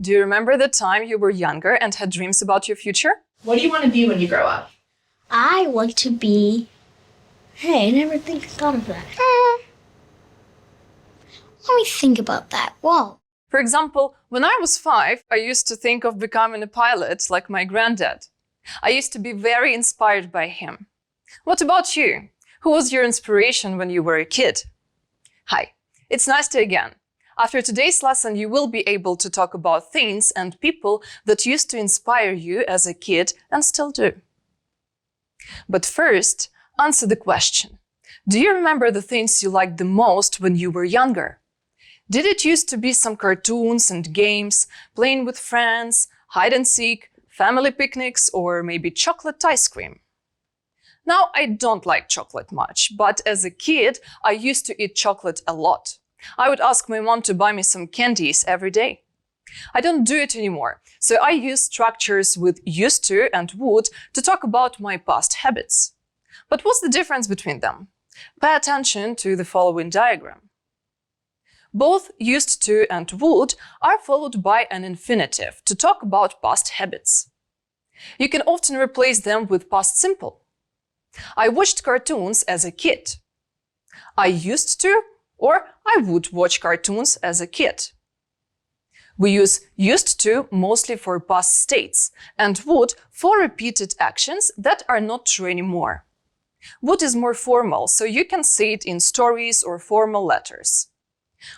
Do you remember the time you were younger and had dreams about your future? What do you want to be when you grow up? I want to be. Hey, I never think thought of that. Uh, let me think about that. Whoa. For example, when I was five, I used to think of becoming a pilot like my granddad. I used to be very inspired by him. What about you? Who was your inspiration when you were a kid? Hi, it's Nastya again. After today's lesson, you will be able to talk about things and people that used to inspire you as a kid and still do. But first, answer the question. Do you remember the things you liked the most when you were younger? Did it used to be some cartoons and games, playing with friends, hide and seek, family picnics, or maybe chocolate ice cream? Now, I don't like chocolate much, but as a kid, I used to eat chocolate a lot. I would ask my mom to buy me some candies every day. I don't do it anymore, so I use structures with used to and would to talk about my past habits. But what's the difference between them? Pay attention to the following diagram. Both used to and would are followed by an infinitive to talk about past habits. You can often replace them with past simple. I watched cartoons as a kid. I used to or I would watch cartoons as a kid. We use used to mostly for past states and would for repeated actions that are not true anymore. Would is more formal, so you can see it in stories or formal letters.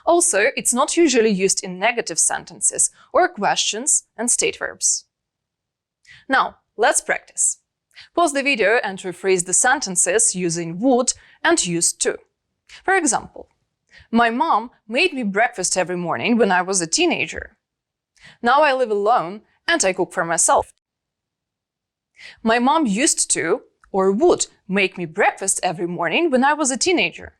Also, it's not usually used in negative sentences or questions and state verbs. Now, let's practice. Pause the video and rephrase the sentences using would and used to. For example, my mom made me breakfast every morning when I was a teenager. Now I live alone and I cook for myself. My mom used to or would make me breakfast every morning when I was a teenager.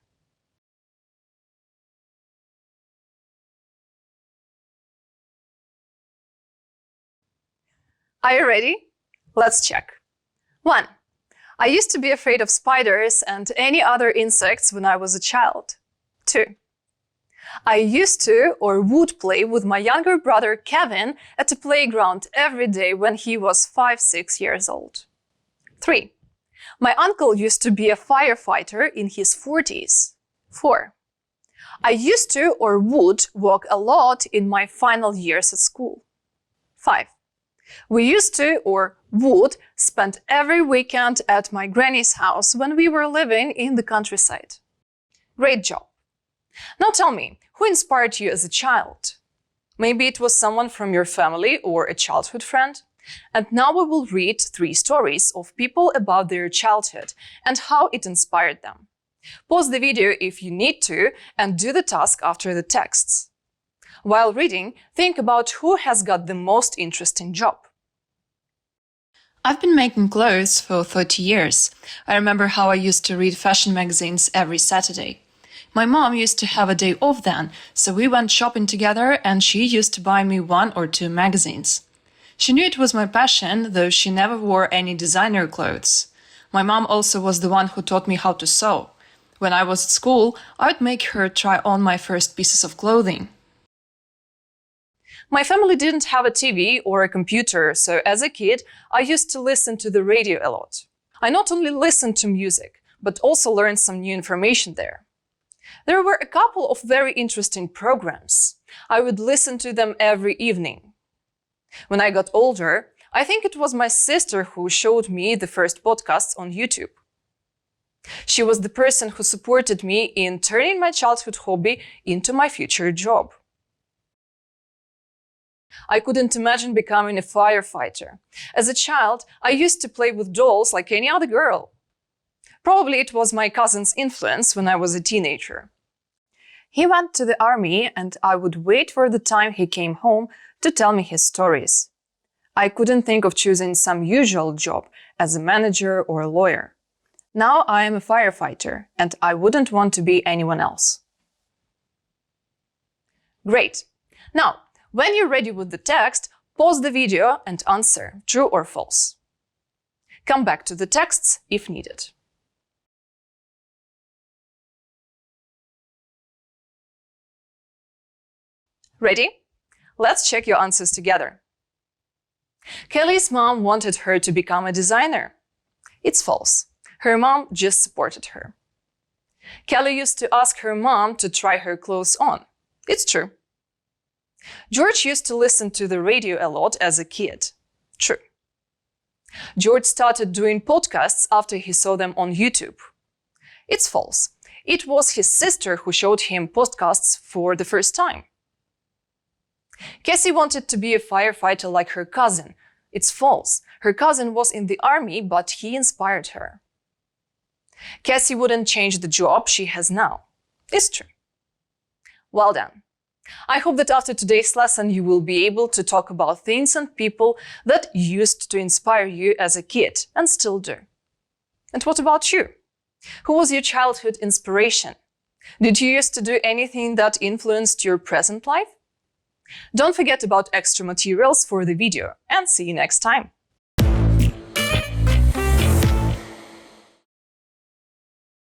Are you ready? Let's check. 1. I used to be afraid of spiders and any other insects when I was a child. 2. I used to or would play with my younger brother Kevin at the playground every day when he was 5-6 years old. 3. My uncle used to be a firefighter in his 40s. 4. I used to or would walk a lot in my final years at school. 5. We used to, or would, spend every weekend at my granny's house when we were living in the countryside. Great job! Now tell me, who inspired you as a child? Maybe it was someone from your family or a childhood friend? And now we will read three stories of people about their childhood and how it inspired them. Pause the video if you need to and do the task after the texts. While reading, think about who has got the most interesting job. I've been making clothes for 30 years. I remember how I used to read fashion magazines every Saturday. My mom used to have a day off then, so we went shopping together and she used to buy me one or two magazines. She knew it was my passion, though she never wore any designer clothes. My mom also was the one who taught me how to sew. When I was at school, I would make her try on my first pieces of clothing. My family didn't have a TV or a computer, so as a kid, I used to listen to the radio a lot. I not only listened to music, but also learned some new information there. There were a couple of very interesting programs. I would listen to them every evening. When I got older, I think it was my sister who showed me the first podcasts on YouTube. She was the person who supported me in turning my childhood hobby into my future job. I couldn't imagine becoming a firefighter. As a child, I used to play with dolls like any other girl. Probably it was my cousin's influence when I was a teenager. He went to the army and I would wait for the time he came home to tell me his stories. I couldn't think of choosing some usual job as a manager or a lawyer. Now I am a firefighter and I wouldn't want to be anyone else. Great. Now, when you're ready with the text, pause the video and answer true or false. Come back to the texts if needed. Ready? Let's check your answers together. Kelly's mom wanted her to become a designer. It's false. Her mom just supported her. Kelly used to ask her mom to try her clothes on. It's true. George used to listen to the radio a lot as a kid. True. George started doing podcasts after he saw them on YouTube. It's false. It was his sister who showed him podcasts for the first time. Cassie wanted to be a firefighter like her cousin. It's false. Her cousin was in the army, but he inspired her. Cassie wouldn't change the job she has now. It's true. Well done. I hope that after today's lesson, you will be able to talk about things and people that used to inspire you as a kid and still do. And what about you? Who was your childhood inspiration? Did you used to do anything that influenced your present life? Don't forget about extra materials for the video and see you next time.